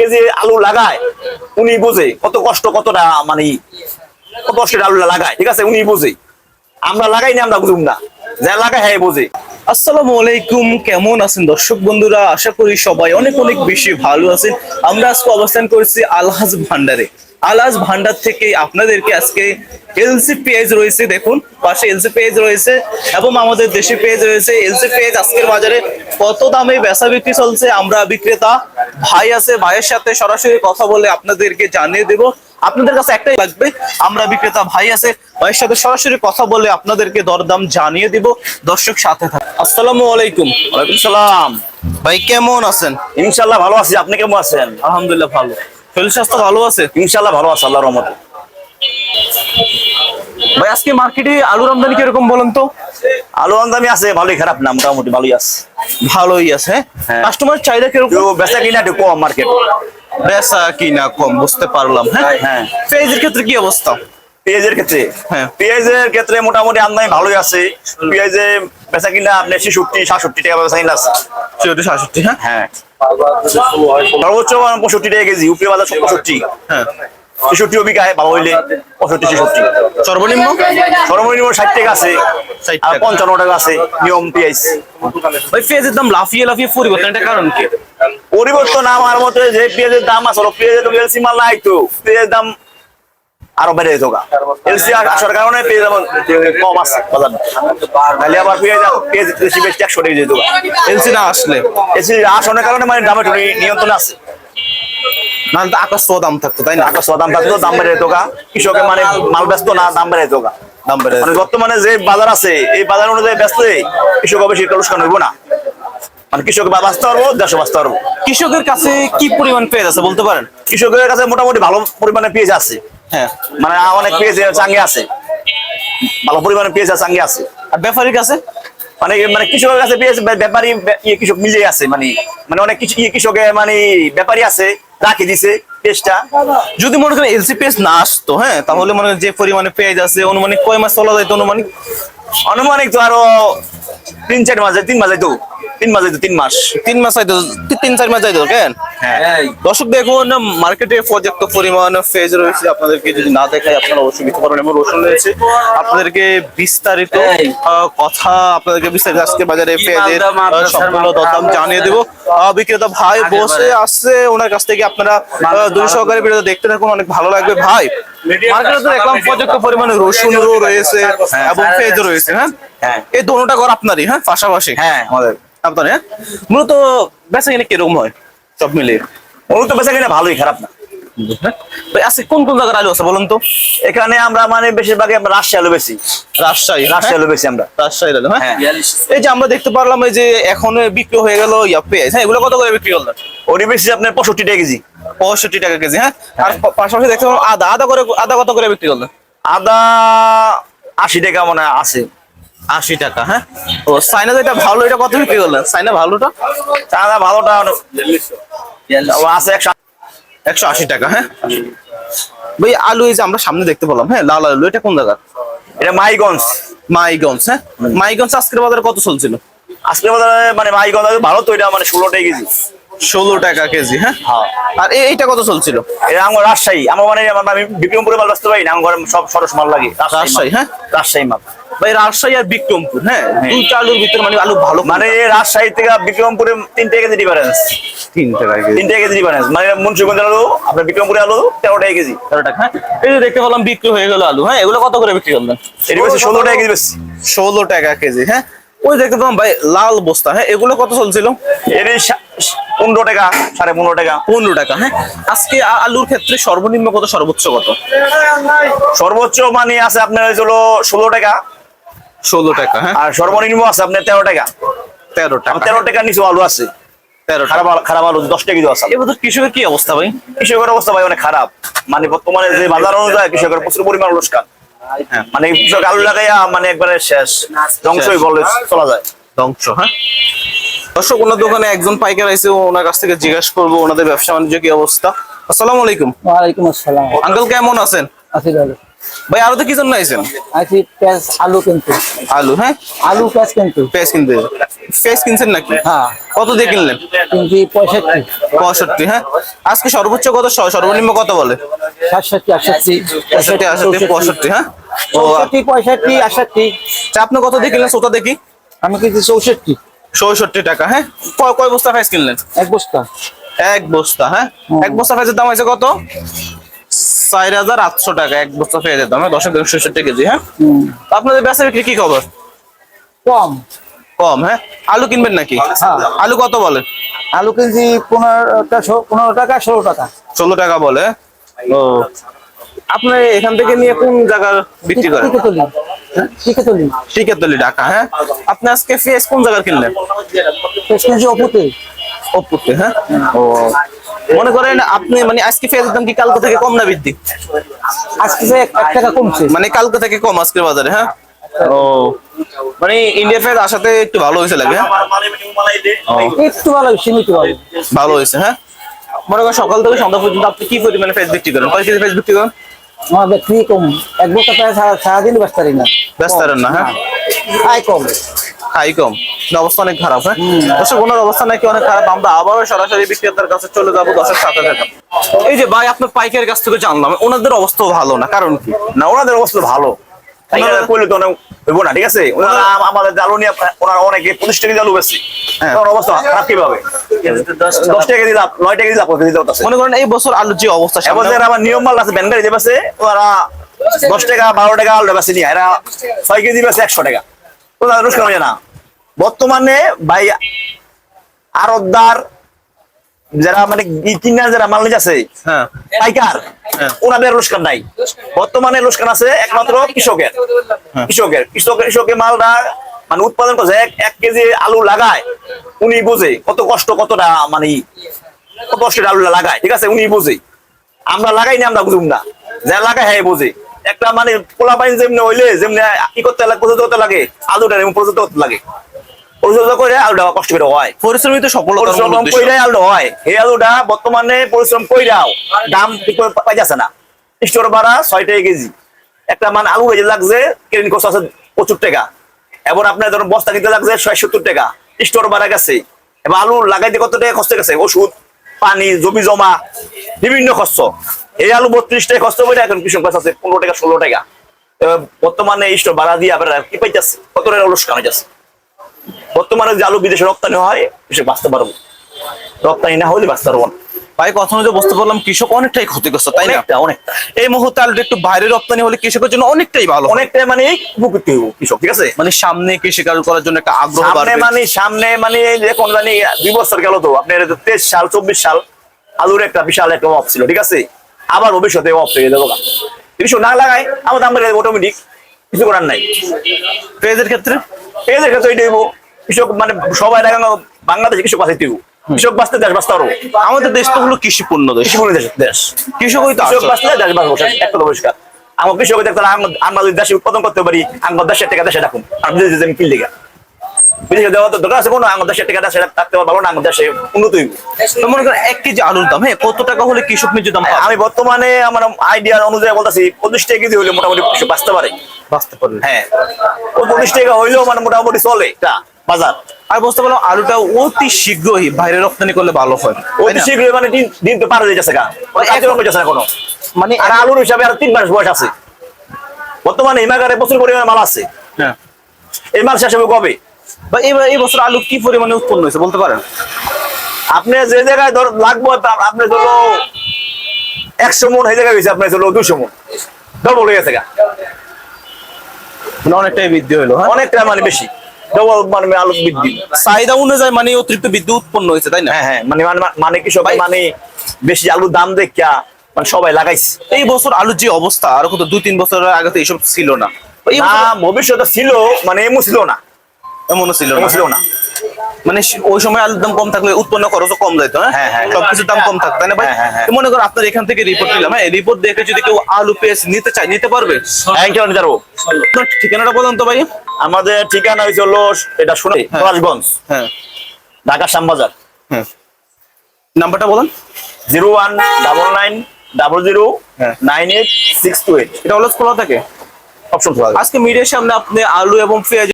KG আলু লাগায়, উনি বোঝে কত কষ্ট, কতটা মানে কত কষ্টের আলু লাগায়, ঠিক আছে? উনি বোঝে। আমরা লাগাই না, আমরা বুঝুম না। যা লাগায় হ্যাঁ বোঝে। আসসালামু আলাইকুম, কেমন আছেন দর্শক বন্ধুরা? আশা করি সবাই অনেক অনেক বেশি ভালো আছেন। আমরা আজকে অবস্থান করছি আলহাজ ভান্ডারে। আলহাজ ভান্ডার থেকে আপনাদেরকে আজকে এলসি পেজ রয়েছে দেখুন পাশে এলসি পেজ রয়েছে এবং আমাদের দেশি পেজ রয়েছে। এলসি পেজ আজকের বাজারে কত দামে বেচা বিক্রি চলছে আমরা বিক্রেতা ভাই আছে ভাইয়ের সাথে সরাসরি কথা বলে আপনাদেরকে জানিয়ে দেব। আপনাদের কাছে একটাই লাগবে আমরা বিক্রেতা ভাই আছে ভাইয়ের সাথে সরাসরি কথা বলে আপনাদেরকে দরদাম জানিয়ে দিব। দর্শক সাথে থাকুন। আসসালামু আলাইকুম। ওয়ালাইকুম সালাম। ভাই কেমন আছেন? ইনশাল্লাহ ভালো আছি। আপনি কেমন আছেন? আলহামদুলিল্লাহ ভালো। শরীর স্বাস্থ্য ভালো আছে? ইনশাল্লাহ ভালো আছে আল্লাহর রহমতে। ভাই আজকে মার্কেটে আলুর আমদানি কীরকম বলেন তো? আলু আমদানি আছে ভালোই খারাপ না মোটামুটি ভালোই আছে। ভালোই আছে হ্যাঁ। কাস্টমার চাহিদা কীরকম? বেচা কিনা একটু কম মার্কেট বেচা কিনা কম বুঝতে পারলাম হ্যাঁ? হ্যাঁ। পেঁয়াজের ক্ষেত্রে কি অবস্থা? পেঁয়াজের ক্ষেত্রে। হ্যাঁ। পেঁয়াজের ক্ষেত্রে মোটামুটি আমদানি ভালোই আছে। পেঁয়াজে বেচা কিনা আপনার ছেষট্টি সাতষট্টি টাকা বেচা কিনা আছে। চৌত্রিশ সাতষট্টি হ্যাঁ? হ্যাঁ। সর্বোচ্চ পঁয়ষট্টি টাকা কেজি উপরে বাজার পঁয়ষট্টি। হ্যাঁ। ভালো হইলে পঁয়ষট্টি ছেষট্টি। সর্বনিম্ন? সর্বনিম্ন ষাট টাকা আছে। আর পঞ্চান্ন টাকা আছে নিয়ম পেঁয়াজ। ভাই পেঁয়াজের দাম লাফিয়ে লাফিয়ে পরিবর্তন এটা কারণ কি? পরিবর্তন আমার মতে যে পেঁয়াজের দাম আছে পেঁয়াজের নাই তো। পেঁয়াজের দাম আরও বেড়ে যেত এলসি আসার কারণে পেঁয়াজ দাম কম আছে বাজার নাহলে আবার পেঁয়াজ পেঁয়াজ বেশি বেশি একশো টাকা যেত এলসি না আসলে? এলসি আসার কারণে মানে দামে নিয়ন্ত্রণ আছে। না তো আকাশ দাম থাকতো তাই না? আকাশ দাম থাকতো দাম বেড়ে যেত কৃষকের মানে মাল ব্যস্ত না দাম বেড়ে যেত দাম বেড়ে মানে বর্তমানে যে বাজার আছে এই বাজার অনুযায়ী ব্যস্ত কৃষক বেশি লোকসান হইব না। মানে কৃষক বাঁচতে পারব দেশে বাঁচতে পারব কৃষকের কাছে কি পরিমাণ পেঁয়াজ আছে বলতে পারেন? কৃষকের কাছে মোটামুটি ভালো পরিমাণে পেঁয়াজ আছে। হ্যাঁ। মানে অনেক পেঁয়াজ চাঙ্গে আছে। ভালো পরিমাণে পেঁয়াজ চাঙ্গে আছে। আর ব্যাপারীর কাছে? মানে মানে কৃষকের কাছে পেঁয়াজ ব্যাপারী ইয়ে কৃষক মিলিয়ে আছে মানে মানে অনেক কিছু ইয়ে কৃষকের মানে ব্যাপারী আছে রাখি দিছে পেঁয়াজটা যদি মনে করেন এলসি পেঁয়াজ না আসতো হ্যাঁ তাহলে মনে যে পরিমাণে পেঁয়াজ আছে অনুমানিক কয় মাস চলা যায় তো অনুমানিক? আনুমানিক তো আরও তিন চার মাস তিন মাস যাইতো তিন মাস যাইতো তিন মাস। তিন মাস যাইতো তিন চার মাস যাইতো কেন? দর্শক দেখুন মার্কেটে পর্যাপ্ত পরিমাণ ফেজ রয়েছে। আপনাদেরকে যদি না দেখায় আপনারা অবশ্যই বুঝতে পারবেন এবং রসুন রয়েছে। আপনাদেরকে বিস্তারিত কথা আপনাদেরকে বিস্তারিত আজকে বাজারে পেঁয়াজের সম্পূর্ণ দরদাম জানিয়ে দেবো। বিক্রেতা ভাই বসে আসছে ওনার কাছ থেকে আপনারা দুই সহকারে ভিডিও দেখতে থাকুন অনেক ভালো লাগবে ভাই। মার্কেটে তো দেখলাম পর্যাপ্ত পরিমাণে রসুনও রয়েছে এবং রয়েছে হ্যাঁ? হ্যাঁ। এই দোনোটা ঘর আপনারই হ্যাঁ? পাশাপাশি? হ্যাঁ। আমাদের। আপনার হ্যাঁ? মূলত বেচা কিনে কীরকম হয়? সব মিলিয়ে। অনুত বেচা কিনা ভালোই খারাপ না। আজকে কোন কোন জায়গার আলু আছে বলুন তো? এখানে আমরা মানে বেশিরভাগই আমরা রাজশাহী আলু বেশি রাজশাহী রাজশাহী আলু বেশি আমরা। রাজশাহী আলু হ্যাঁ? হ্যাঁ। এই যে আমরা দেখতে পারলাম এই যে এখন বিক্রি হয়ে গেল ইয়া পেঁয়াজ হ্যাঁ? এগুলো কত করে বিক্রি করলেন? ওটি বেশি আপনার পঁয়ষট্টি টাকা কেজি। পঁয়ষট্টি টাকা কেজি হ্যাঁ? আর পাশাপাশি দেখতে পারলাম আদা আদা করে আদা কত করে বিক্রি করলেন? আদা আশি টাকা মনে আছে। আশি টাকা হ্যাঁ? ও সাইনা যেটা ভালো এটা কত বিক্রি করলেন? সাইনা ভালোটা? আদা ভালোটা ও আছে একশো একশো আশি টাকা হ্যাঁ? ভাই আলু এই যে আমরা সামনে দেখতে পেলাম হ্যাঁ? লাল আলু এটা কোন জায়গা এটা মাইগঞ্জ। মাইগঞ্জ হ্যাঁ? মাইগঞ্জ আজকের বাজারে কত চলছিল? আজকে বাজারে মানে মাইগঞ্জ ভালো তো এটা মানে ষোলো টাকা কেজি। ষোলো টাকা কেজি হ্যাঁ? হ্যাঁ। আর এইটা কত চলছিল? এটা আমার রাজশাহী। আমার মানে আমি বিক্রমপুরে মাল ব্যস্ত পাই না আমার সব সরস মাল লাগে। রাজশাহী, হ্যাঁ? রাজশাহী মাল। ভাই রাজশাহী আর বিক্রমপুর হ্যাঁ? দুইটা আলুর ভিতরে মানে আলু ভালো মানে রাজশাহী থেকে বিক্রমপুরে তিন টাকা কেজি ডিফারেন্স তিন টাকা কেজি। তিন টাকা কেজি ডিফারেন্স মানে আলু আপনার বিক্রমপুরে আলু তেরো টাকা কেজি। তেরো টাকা হ্যাঁ? এই যে দেখতে পেলাম বিক্রি হয়ে গেল আলু হ্যাঁ? এগুলো কত করে বিক্রি করলেন? এটা বেশি ষোলো টাকা কেজি বেশি। ষোলো টাকা কেজি হ্যাঁ? ওই দেখতে পেলাম ভাই লাল বস্তা হ্যাঁ? এগুলো কত চলছিল? এর পনেরো টাকা সাড়ে পনেরো টাকা। পনেরো টাকা হ্যাঁ? আজকে আলুর ক্ষেত্রে সর্বনিম্ন কত সর্বোচ্চ কত? সর্বোচ্চ মানে আছে আপনার হলো ষোলো টাকা। ষোলো টাকা হ্যাঁ? আর সর্বনিম্ন আছে আপনার তেরো টাকা। তেরো টাকা তেরো টাকার নিচে আলু আছে। টাকা। খারাপ আলু- দশ টাকা আছে। এবার তো কৃষকের কি অবস্থা ভাই? কৃষকের অবস্থা ভাই অনেক খারাপ। মানে বর্তমানে যে বাজার অনুযায়ী কৃষকের প্রচুর পরিমাণ লোকসান। হ্যাঁ। মানে কৃষক আলু লাগাইয়া মানে একবারে শেষ। ধ্বংসই বলে চলা যায়। ধ্বংস হ্যাঁ? দর্শক ওনার দোকানে একজন পাইকার আছে ওনার কাছ থেকে জিজ্ঞাসা করব ওনাদের ব্যবসা বাণিজ্য কি অবস্থা। আসসালামু আলাইকুম। ওয়ালাইকুম আসসালাম। আঙ্কেল কেমন আছেন? আছি ভালো। ভাই আরও তো কি জন্য আইছেন? আছি পেঁয়াজ আলু কিনতে। আলু হ্যাঁ? আলু পেঁয়াজ কিনতে। পেঁয়াজ কিনতে। পেঁয়াজ কিনছেন নাকি? হ্যাঁ। কত দিয়ে কিনলেন? কিনছি পঁয়ষট্টি। পঁয়ষট্টি হ্যাঁ? আজকে সর্বোচ্চ কত? সর্বনিম্ন কত বলে? সাতষট্টি আটষট্টি। পঁয়ষট্টি আষট্টি পঁয়ষট্টি হ্যাঁ? ও চৌষট্টি পঁয়ষট্টি আটষট্টি। আপনি কত দিয়ে কিনলেন? সোতা দেখি। আমি কিনছি চৌষট্টি। চৌষট্টি টাকা হ্যাঁ? কয় কয় বস্তা পেঁয়াজ কিনলেন? এক বস্তা। এক বস্তা হ্যাঁ? এক বস্তা পেঁয়াজের দাম আছে কত? চার হাজার আটশো টাকা এক বস্তা পেঁয়াজের দাম হ্যাঁ? দশ হাজার ছেষট্টি কেজি হ্যাঁ? আপনাদের বেচা বিক্রি কি খবর? কম। কম হ্যাঁ? আলু কিনবেন নাকি? হ্যাঁ। আলু কত বলে? আলু কিনছি পনেরোটা পনেরো টাকা ষোলো টাকা। ষোলো টাকা বলে? ও। আপনি এখান থেকে নিয়ে কোন জায়গার বিক্রি করেন? টিকেতলি ঢাকা হ্যাঁ? আপনি আজকে ফেস কোন জায়গার কিনলেন? কিনছি অপুতে। অপুতে হ্যাঁ? ও। মনে করেন আপনি মানে আজকে পেঁয়াজের দাম কি কালকে থেকে কম না বৃদ্ধি? আজকে যে এক টাকা কমছে। মানে কালকে থেকে কম আজকের বাজারে হ্যাঁ? ও। মানে ইন্ডিয়া পেঁয়াজ আসাতে একটু ভালো হয়েছে লাগে হ্যাঁ? একটু ভালো সীমিত ভালো ভালো হয়েছে হ্যাঁ? মনে করেন সকাল থেকে সন্ধ্যা পর্যন্ত আপনি কি পরিমাণে পেঁয়াজ বিক্রি করেন? কয় কেজি পেঁয়াজ বিক্রি করেন? আমার বিক্রি কম। এক বছর প্রায় সারাদিন ব্যস্ত না। ব্যস্ত না, হ্যাঁ? আয় কম। খাই কম। অবস্থা অনেক খারাপ হ্যাঁ? দর্শক ওনার অবস্থা নাকি অনেক খারাপ। আমরা আবারও সরাসরি বিক্রেতার কাছে চলে যাব দশের সাথে থাকেন। এই যে ভাই আপনার পাইকারের কাছ থেকে জানলাম ওনাদের অবস্থা ভালো না? কারণ কি? না ওনাদের অবস্থা ভালো। করলে তো অনেক হইব না ঠিক আছে? ওনারা আমাদের জালু নিয়ে ওনারা অনেকে পঁচিশ টাকা জালু বেশি হ্যাঁ। অবস্থা খারাপ কীভাবে? দশ টাকা। দিলাম নয় টাকা দিলাম মনে করেন এই বছর আলুর যে অবস্থা নিয়ম মাল আছে ব্যানগাড়ি যে বেছে ওরা দশ টাকা বারো টাকা আলু বেশি নিয়ে এরা ছয় কেজি বেছে একশো টাকা। হয়ে না। বর্তমানে ভাই আরতদার যারা মানে কিনার যারা মাল নিয়ে আছে হ্যাঁ। পাইকার হ্যাঁ। ওনাদের লোসকান নাই। বর্তমানে লোসকান আছে একমাত্র কৃষকের। কৃষকের কৃষকের কৃষকের মালটা মানে উৎপাদন করছে এক কেজি আলু লাগায় উনি বোঝে কত কষ্ট কতটা মানে কত কষ্টের আলু লাগায় ঠিক আছে? উনি বোঝে। আমরা লাগাই না আমরা বুঝুম না। যারা লাগায় হ্যাঁ বোঝে। একটা মানে পোলা পাইন যেমনি হইলে যেমনি কি করতে লাগে করতে লাগে আলুটা প্রস্তুত করতে লাগে। কষ্ট করে হয়। পরিশ্রমিত পরিশ্রম উদ্দেশ্য। কইরাই আলু হয় এই আলুটা বর্তমানে পরিশ্রম কইরাও দাম ঠিক করে পাই না। স্টোর ভাড়া ছয় টাকা কেজি। একটা মানে আলু বেজে লাগছে কেরিন কষ্ট আছে প্রচুর টাকা। এবার আপনার ধরুন বস্তা কিনতে লাগছে ছয় সত্তর টাকা। স্টোর ভাড়া গেছে। এবার আলু লাগাইতে কত টাকা খরচ গেছে? ওষুধ পানি জমি জমা বিভিন্ন খরচ এই আলু বত্রিশ টাকা খরচ করে এখন কৃষক কাছে আছে পনেরো টাকা ষোলো টাকা। বর্তমানে স্টোর ভাড়া দিয়ে আপনারা কি পাইতেছে? কত টাকা অলস কামাইতেছে বর্তমানে যে আলু বিদেশে রপ্তানি হয় কৃষক বাঁচতে পারব। রপ্তানি না হলে বাঁচতে পারব না। ভাই কথা অনুযায়ী বুঝতে পারলাম কৃষক অনেকটাই ক্ষতিগ্রস্ত তাই না? অনেকটা এই মুহূর্তে আলুটা একটু বাইরে রপ্তানি হলে কৃষকের জন্য অনেকটাই ভালো। হয়। অনেকটা মানে উপকৃত হইব কৃষক ঠিক আছে? মানে সামনে কৃষিকাজ করার জন্য একটা আগ্রহ বাড়বে। মানে সামনে মানে দুই বছর গেল তো আপনার তেইশ সাল চব্বিশ সাল আলুর একটা বিশাল একটা অফ ছিল ঠিক আছে? আবার ভবিষ্যতে অফ হয়ে যাব কৃষক না লাগায় আমার দাম অটোমেটিক কিছু করার নাই। পেঁয়াজের ক্ষেত্রে? এই ক্ষেত্রে এটাই কৃষক মানে সবাই বাংলাদেশে কৃষক বাঁচাইতে হইব। কৃষক বাঁচতে দেশ বাঁচতে পারব। আমাদের দেশ তো হলো কৃষিপূর্ণ দেশ। কৃষি দেশ দেশ। কৃষক তো কৃষক। বাঁচলে দেশ বাঁচবো একটা পরিষ্কার। আমার কৃষক দেখতে আম- আমরা যদি দেশে উৎপাদন করতে পারি আমার দেশের টাকা দেশে রাখুন। আর কিনলে গা বিদেশে দেওয়া তো দরকার আছে কোনো টাকা দেশে থাকতে পারব না আমার দেশে উন্নত হইব। মনে করেন এক কেজি আলুর দাম হ্যাঁ কত টাকা হলে কৃষক দাম আমি বর্তমানে আমার আইডিয়া অনুযায়ী বলতেছি পঁচিশ টাকা কেজি হলে মোটামুটি কৃষক বাঁচতে পারে। বাঁচতে পারবে। হ্যাঁ পঁচিশ টাকা হইলেও মানে মোটামুটি চলে বাজার। আর বুঝতে পারলাম আলুটা অতি শীঘ্রই বাইরে রপ্তানি করলে ভালো হয়। অতি শীঘ্রই মানে দিন দিন তো পার হয়ে যাচ্ছে গা। মানে কোনো। মানে আর আলুর হিসাবে আর তিন মাস বয়স আছে। বর্তমানে হিমাগারে প্রচুর পরিমাণে মাল আছে। হ্যাঁ। এই মাল শেষ হবে কবে? বা এই বছর আলু কি পরিমাণে উৎপন্ন হয়েছে বলতে পারেন? আপনি যে জায়গায় ধর লাগবো আপনি ধরো একশো মন জায়গায় হয়েছে আপনার ধরো দুশো মন। ডবল হয়ে গেছে মানে অনেকটাই বৃদ্ধি হলো হ্যাঁ? অনেকটা মানে বেশি। ডবল মানে আলু বৃদ্ধি। চাহিদা অনুযায়ী মানে অতিরিক্ত বিদ্যুৎ উৎপন্ন হয়েছে তাই না? হ্যাঁ হ্যাঁ মানে মানে- মানে কি সবাই মানে বেশি আলুর দাম দেখিয়া মানে সবাই লাগাইছে। এই বছর আলুর যে অবস্থা আর কত দুই তিন বছর আগে তো এইসব ছিল না ভবিষ্যতে ছিল মানে এমন ছিল না। এমনও ছিল না। ছিল না। মানে ওই সময় আলুর দাম কম থাকলে উৎপন্ন খরচও কম যাইতো হ্যাঁ? হ্যাঁ, হ্যাঁ, সবকিছুর দাম কম থাকতো না ভাই? হ্যাঁ, মনে করো আপনার এখান থেকে রিপোর্ট নিলাম হ্যাঁ? রিপোর্ট দেখে যদি কেউ আলু পেঁয়াজ নিতে চায় নিতে পারবে? হ্যাঁ কেন নিতে পারব ঠিকানাটা বলেন তো ভাই। আমাদের ঠিকানা হয়েছে হলো এটা শুনে হ্যাঁ। হ্যাঁ। ঢাকা শ্যামবাজার। হ্যাঁ। নাম্বারটা বলেন। Zero one double nine double zero হ্যাঁ। Nine eight six two eight. এটা অলস খোলা থাকে। অপশন খোলা আছে। আজকে মিডিয়ার সামনে আপনি আলু এবং পেঁয়াজ